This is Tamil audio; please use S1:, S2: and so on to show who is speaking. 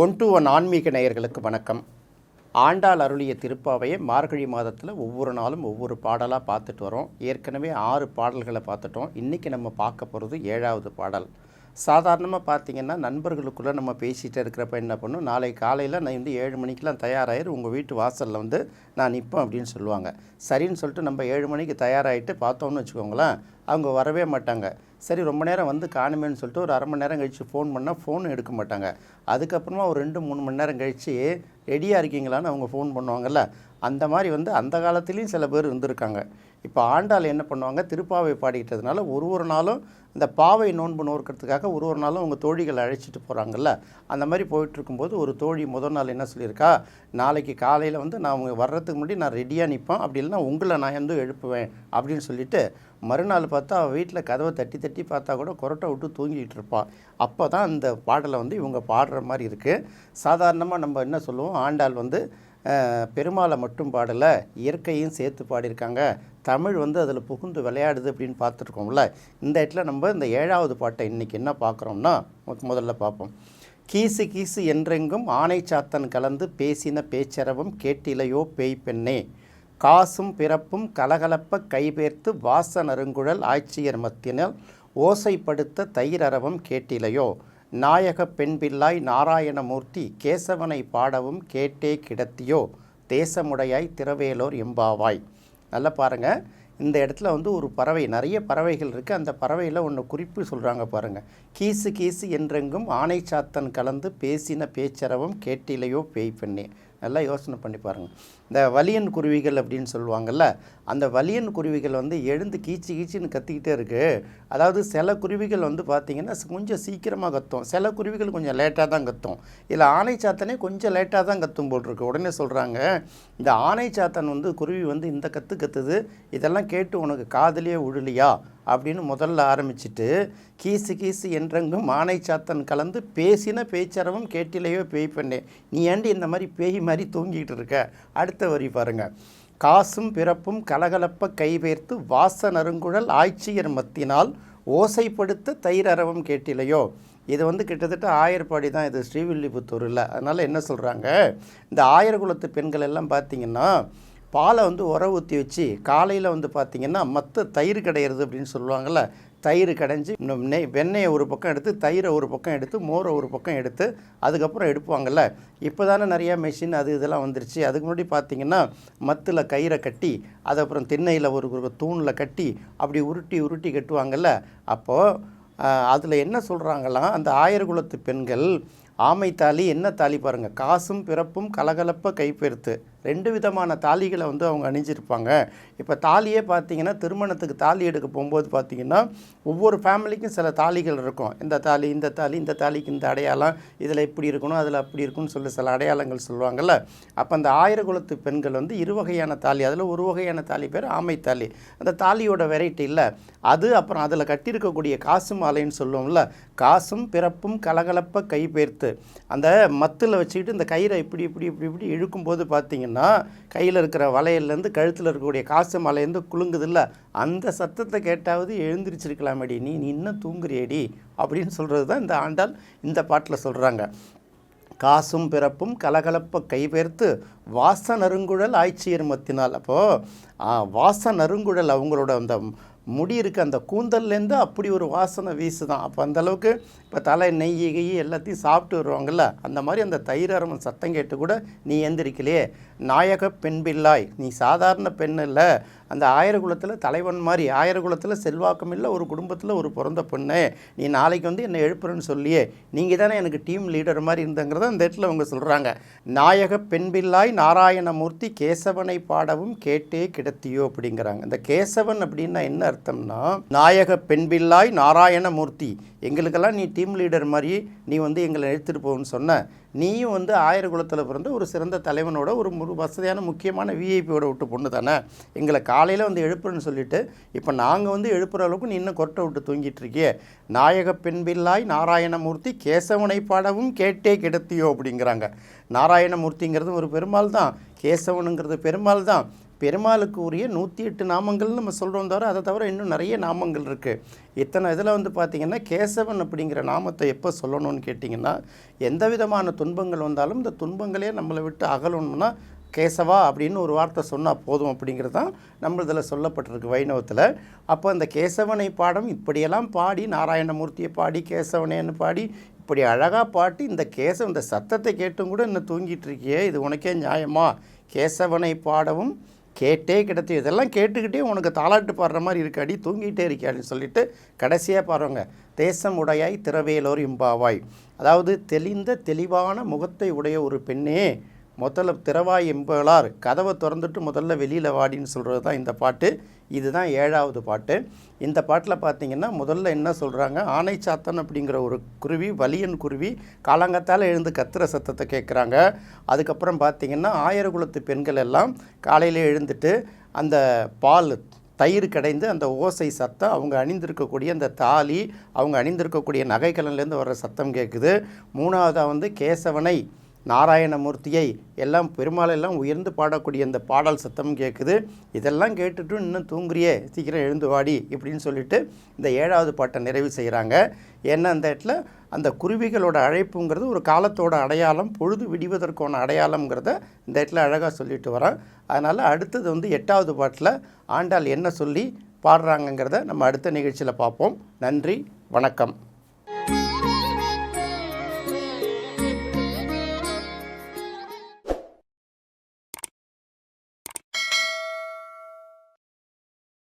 S1: ஒன் டு ஒன் ஆன்மீக நேயர்களுக்கு வணக்கம். ஆண்டாள் அருளிய திருப்பாவையை மார்கழி மாதத்தில் ஒவ்வொரு நாளும் ஒவ்வொரு பாடலாக பார்த்துட்டு வரோம். ஏற்கனவே ஆறு பாடல்களை பார்த்துட்டோம். இன்றைக்கி நம்ம பார்க்க போகிறது ஏழாவது பாடல். சாதாரணமாக பார்த்தீங்கன்னா நண்பர்களுக்குள்ளே நம்ம பேசிகிட்டு இருக்கிறப்ப என்ன பண்ணும்? நாளை காலையில் நான் வந்து ஏழு மணிக்கெலாம் தயாராகிரு உங்கள் வீட்டு வாசலில் வந்து நான் நிற்பேன் அப்படின்னு சொல்லுவாங்க. சரின்னு சொல்லிட்டு நம்ம ஏழு மணிக்கு தயாராகிட்டு பார்த்தோம்னு வச்சுக்கோங்களேன் அவங்க வரவே மாட்டாங்க. சரி ரொம்ப நேரம் வந்து காணுமேன்னு சொல்லிட்டு ஒரு அரை மணி நேரம் கழித்து ஃபோன் பண்ணால் ஃபோன் எடுக்க மாட்டாங்க. அதுக்கப்புறமா ஒரு ரெண்டு மூணு மணி நேரம் கழித்து ரெடியாக இருக்கீங்களான்னு அவங்க ஃபோன் பண்ணுவாங்கல்ல? அந்த மாதிரி வந்து அந்த காலத்துலேயும் சில பேர் இருந்திருக்காங்க. இப்போ ஆண்டாள் என்ன பண்ணுவாங்க? திருப்பாவை பாடிக்கிட்டதுனால ஒரு ஒரு நாளும் இந்த பாவை நோன்பு நோக்கிறதுக்காக ஒரு ஒரு நாளும் அவங்க தோழிகளை அழைச்சிட்டு போகிறாங்கல்ல அந்த மாதிரி போயிட்டுருக்கும்போது ஒரு தோழி முதல் நாள் என்ன சொல்லியிருக்கா? நாளைக்கு காலையில் வந்து நான் அவங்க வர்றதுக்கு முன்னாடி நான் ரெடியாக நிற்பேன் அப்படி இல்லைன்னா உங்களை நான் வந்து எழுப்புவேன். அப்படின்னு சொல்லிட்டு மறுநாள் பார்த்தா அவள் வீட்டில் கதவை தட்டி தட்டி பார்த்தா கூட கொரட்டை விட்டு தூங்கிக்கிட்டு இருப்பாள் அப்போ தான் அந்த பாடலை வந்து இவங்க பாடுற மாதிரி இருக்குது சாதாரணமாக நம்ம என்ன சொல்லுவோம்? ஆண்டாள் வந்து பெருமாளை மட்டும் பாடலை இயற்கையும் சேர்த்து பாடியிருக்காங்க. தமிழ் வந்து அதில் புகுந்து விளையாடுது அப்படின்னு பார்த்துருக்கோம்ல. இந்த இடத்துல நம்ம இந்த ஏழாவது பாட்டை இன்றைக்கி என்ன பார்க்குறோம்னா முதல்ல பார்ப்போம். கீசு கீசு என்றெங்கும் ஆனை சாத்தன் கலந்து பேசின பேச்சரவும் கேட்டிலையோ பேய் பெண்ணே. காசும் பிறப்பும் கலகலப்ப கைபேர்த்து வாச நறுங்குழல் ஆட்சியர் மத்தினால் ஓசைப்படுத்த தயிரரவம் கேட்டிலையோ. நாயக பெண்பிள்ளாய் நாராயணமூர்த்தி கேசவனை பாடவும் கேட்டே கிடத்தியோ? தேசமுடையாய் திரவேலோர் எம்பாவாய். நல்லா பாருங்கள் இந்த இடத்துல வந்து ஒரு பறவை நிறைய பறவைகள் இருக்குது அந்த பறவையில் ஒன்று குறிப்பு சொல்கிறாங்க பாருங்கள் கீசு கீசு என்றெங்கும் ஆனை சாத்தன் கலந்து பேசின பேச்சரவும் கேட்டிலையோ பேய் பெண்ணே. நல்லா யோசனை பண்ணி பாருங்கள் இந்த வலியன் குருவிகள் அப்படின்னு சொல்லுவாங்கல்ல அந்த வலியன் குருவிகள் வந்து எழுந்து கீச்சு கீச்சின்னு கத்திக்கிட்டே இருக்குது அதாவது சில குருவிகள் வந்து பார்த்திங்கன்னா கொஞ்சம் சீக்கிரமாக கத்தும். சில குருவிகள் கொஞ்சம் லேட்டாக தான் கத்தும். இதில் ஆணை சாத்தனே கொஞ்சம் லேட்டாக தான் கத்தும் போட்டிருக்கு. உடனே சொல்கிறாங்க இந்த ஆணை சாத்தன் வந்து குருவி வந்து இந்த கற்று கத்துது இதெல்லாம் கேட்டு உனக்கு காதலியே உழலியா? அப்படின்னு முதல்ல ஆரம்பிச்சிட்டு கீசு கீசு என்றெங்கும் மானை சாத்தன் கலந்து பேசின பேச்சரவும் கேட்டிலேயோ பேய் பண்ணேன் நீ ஏண்டி இந்த மாதிரி பேய் மாதிரி தூங்கிட்டு இருக்க? அடுத்த வரி பாருங்க. காசும் பிறப்பும் கலகலப்ப கைபேர்த்து வாச நறுங்குழல் ஆய்ச்சியர் மத்தினால் ஓசைப்படுத்த தயிரரவம் கேட்டிலையோ. இது வந்து கிட்டத்தட்ட ஆயர்பாடி தான் இது ஸ்ரீவில்லிபுத்தூரில். அதனால் என்ன சொல்கிறாங்க இந்த ஆயர்குலத்து பெண்கள் எல்லாம் பார்த்தீங்கன்னா பாலை வந்து உர ஊற்றி வச்சு காலையில் வந்து பார்த்திங்கன்னா மற்ற தயிர் கிடையிறது அப்படின்னு சொல்லுவாங்கள்ல தயிர் கடைஞ்சி இன்னும் நெய் வெண்ணெயை ஒரு பக்கம் எடுத்து தயிரை ஒரு பக்கம் எடுத்து மோரை ஒரு பக்கம் எடுத்து அதுக்கப்புறம் எடுப்பாங்கல்ல. இப்போ தானே நிறையா மெஷின் அது இதெல்லாம் வந்துருச்சு. அதுக்கு முன்னாடி பார்த்திங்கன்னா மத்தில் கயிறை கட்டி அது அப்புறம் திண்ணையில் ஒரு தூணில் கட்டி அப்படி உருட்டி உருட்டி கட்டுவாங்கல்ல. அப்போது அதில் என்ன சொல்கிறாங்களாம் அந்த ஆயர்குலத்து பெண்கள் ஆமை தாலி என்ன தாலி பாருங்கள் காசும் பிறப்பும் கலகலப்ப கைப்பெருத்து. ரெண்டு விதமான தாலிகளை வந்து அவங்க அணிஞ்சிருப்பாங்க. இப்போ தாலியே பார்த்தீங்கன்னா திருமணத்துக்கு தாலி எடுக்க போகும்போது பார்த்தீங்கன்னா ஒவ்வொரு ஃபேமிலிக்கும் சில தாலிகள் இருக்கும். இந்த தாலி இந்த தாலி இந்த தாலிக்கு இந்த அடையாளம் இதில் இப்படி இருக்கணும் அதில் அப்படி இருக்கும்னு சொல்லி சில அடையாளங்கள் சொல்லுவாங்கள்ல அப்போ அந்த ஆயிரகுலத்து பெண்கள் வந்து இரு வகையான தாலி அதில் ஒரு வகையான தாலி பேர் ஆமை தாலி. அந்த தாலியோட வெரைட்டி இல்லை. அது அப்புறம் அதில் கட்டியிருக்கக்கூடிய காசு மாலைன்னு சொல்லுவோம்ல காசும் பிறப்பும் கலகலப்ப கைபேர்த்து அந்த மத்தில் வச்சுக்கிட்டு இந்த கயிறை இப்படி இப்படி இப்படி இப்படி இழுக்கும்போது பார்த்தீங்கன்னா கையில் இருக்கிற வலையிலேருந்து கழுத்தில் இருக்கக்கூடிய காசு மலையிலேருந்து குலுங்குதில்ல அந்த சத்தத்தை கேட்டாவது எழுந்திரிச்சிருக்கலாமேடி நீ நீ இன்னும் தூங்குறியேடி அப்படின்னு சொல்கிறது தான் இந்த ஆண்டாள் இந்த பாட்டில் சொல்கிறாங்க காசும் பிறப்பும் கலகலப்ப கைபெயர்த்து வாச நறுங்குழல் ஆய்ச்சியர் மத்தினால். அப்போது வாச நறுங்குழல் அவங்களோட அந்த முடி இருக்க அந்த கூந்தல்லேருந்து அப்படி ஒரு வாசனை வீசுதான். அப்போ அந்தளவுக்கு இப்போ தலை நெய் கெய் எல்லாத்தையும் சாப்பிட்டு வருவாங்கல்ல அந்த மாதிரி அந்த தயிரரமன் சத்தம் கேட்டு கூட நீ எந்திரிக்கலையே. நாயக பெண்பில்லாய் நீ சாதாரண பெண் இல்லை. அந்த ஆயிரகுலத்தில் தலைவன் மாதிரி ஆயிரகுலத்தில் செல்வாக்கம் இல்லை ஒரு குடும்பத்தில் ஒரு பிறந்த பொண்ணு. நீ நாளைக்கு வந்து என்னை எழுப்புறேன்னு சொல்லியே. நீங்கள் தானே எனக்கு டீம் லீடர் மாதிரி இருந்தங்கிறத அந்த இடத்துல அவங்க சொல்கிறாங்க நாயக பெண்பில்லாய் நாராயணமூர்த்தி கேசவனை பாடவும் கேட்டே கிடத்தியோ அப்படிங்கிறாங்க. இந்த கேசவன் அப்படின்னா என்ன அர்த்தம்னா நாயக பெண்பில்லாய் நாராயணமூர்த்தி. எங்களுக்கெல்லாம் நீ டீம் லீடர் மாதிரி நீ வந்து எங்களை எடுத்துகிட்டு போகணும்னு சொன்ன. நீயும் வந்து ஆயிரகுலத்தில் பிறந்த ஒரு சிறந்த தலைவனோட ஒரு மு வசதியான முக்கியமான விஐபியோட விட்டு பொண்ணு தானே. எங்களை காலையில் வந்து எழுப்புறேன்னு சொல்லிட்டு இப்போ நாங்கள் வந்து எழுப்புற அளவுக்கு நீ இன்னும் கொட்டை விட்டு தூங்கிட்டு இருக்கியே. நாயக பெண்பில்லாய் நாராயணமூர்த்தி கேசவனை பாடவும் கேட்டே கிடத்தியோ அப்படிங்கிறாங்க. நாராயணமூர்த்திங்கிறது ஒரு பெருமாள் தான். கேசவனுங்கிறது பெருமாள் தான். பெருமாளுக்கு உரிய நூற்றி எட்டு நாமங்கள் நம்ம சொல்கிறோம் தவிர அதை தவிர இன்னும் நிறைய நாமங்கள் இருக்குது இத்தனை இதில் வந்து பார்த்திங்கன்னா கேசவன் அப்படிங்கிற நாமத்தை எப்போ சொல்லணும்னு கேட்டிங்கன்னா எந்த விதமான துன்பங்கள் வந்தாலும் இந்த துன்பங்களே நம்மளை விட்டு அகலணும்னா கேசவா அப்படின்னு ஒரு வார்த்தை சொன்னால் போதும் அப்படிங்கிறது தான் நம்ம இதில் சொல்லப்பட்டிருக்கு வைணவத்தில். அப்போ அந்த கேசவனை பாடம் இப்படியெல்லாம் பாடி நாராயணமூர்த்தியை பாடி கேசவனேன்னு பாடி இப்படி அழகாக பாட்டி இந்த கேசவ இந்த சத்தத்தை கேட்டும் கூட இன்னும் தூங்கிட்டு இருக்கியே இது உனக்கே நியாயமா? கேசவனை பாடவும் கேட்டே கிடத்தி இதெல்லாம் கேட்டுக்கிட்டே உனக்கு தாளாட்டு பாடுற மாதிரி இருக்காடி தூங்கிட்டே இருக்கியான்னு சொல்லிட்டு கடைசியாக பாருங்க. தேசம் உடையாய் திறவேலோர் இம்பாவாய். அதாவது தெளிந்த தெளிவான முகத்தை உடைய ஒரு பெண்ணே முதல்ல திறவாய் என்பவளார் கதவை திறந்துட்டு முதல்ல வெளியில் வாடின்னு சொல்கிறது தான் இந்த பாட்டு. இதுதான் ஏழாவது பாட்டு. இந்த பாட்டில் பார்த்தீங்கன்னா முதல்ல என்ன சொல்கிறாங்க ஆனைச்சாத்தன் அப்படிங்கிற ஒரு குருவி வலியன் குருவி காலங்கத்தால் எழுந்து கத்துற சத்தத்தை கேட்குறாங்க அதுக்கப்புறம் பார்த்தீங்கன்னா ஆயிரகுலத்து பெண்கள் எல்லாம் காலையில் எழுந்துட்டு அந்த பால் தயிர் கடைந்து அந்த ஓசை சத்தம் அவங்க அணிந்திருக்கக்கூடிய அந்த தாலி அவங்க அணிந்திருக்கக்கூடிய நகைக்கலன்லேருந்து வர்ற சத்தம் கேட்குது மூணாவதாக வந்து கேசவனை நாராயணமூர்த்தியை எல்லாம் பெருமாள் எல்லாம் உயர்ந்து பாடக்கூடிய அந்த பாடல் சத்தம் கேட்குது இதெல்லாம் கேட்டுட்டு இன்னும் தூங்குறியே சீக்கிரம் எழுந்து வாடி இப்படின்னு சொல்லிட்டு இந்த ஏழாவது பாட்டை நிறைவு செய்கிறாங்க ஏன்னா அந்த இடத்துல அந்த குருவிகளோட அழைப்புங்கிறது ஒரு காலத்தோட அடையாளம் பொழுது விடிவதற்கான அடையாளம்ங்கிறத இந்த இடத்துல அழகாக சொல்லிட்டு வரோம் அதனால் அடுத்தது வந்து எட்டாவது பாட்டில் ஆண்டாள் என்ன சொல்லி பாடுறாங்கங்கிறத நம்ம அடுத்த நிகழ்ச்சியில் பார்ப்போம். நன்றி வணக்கம்.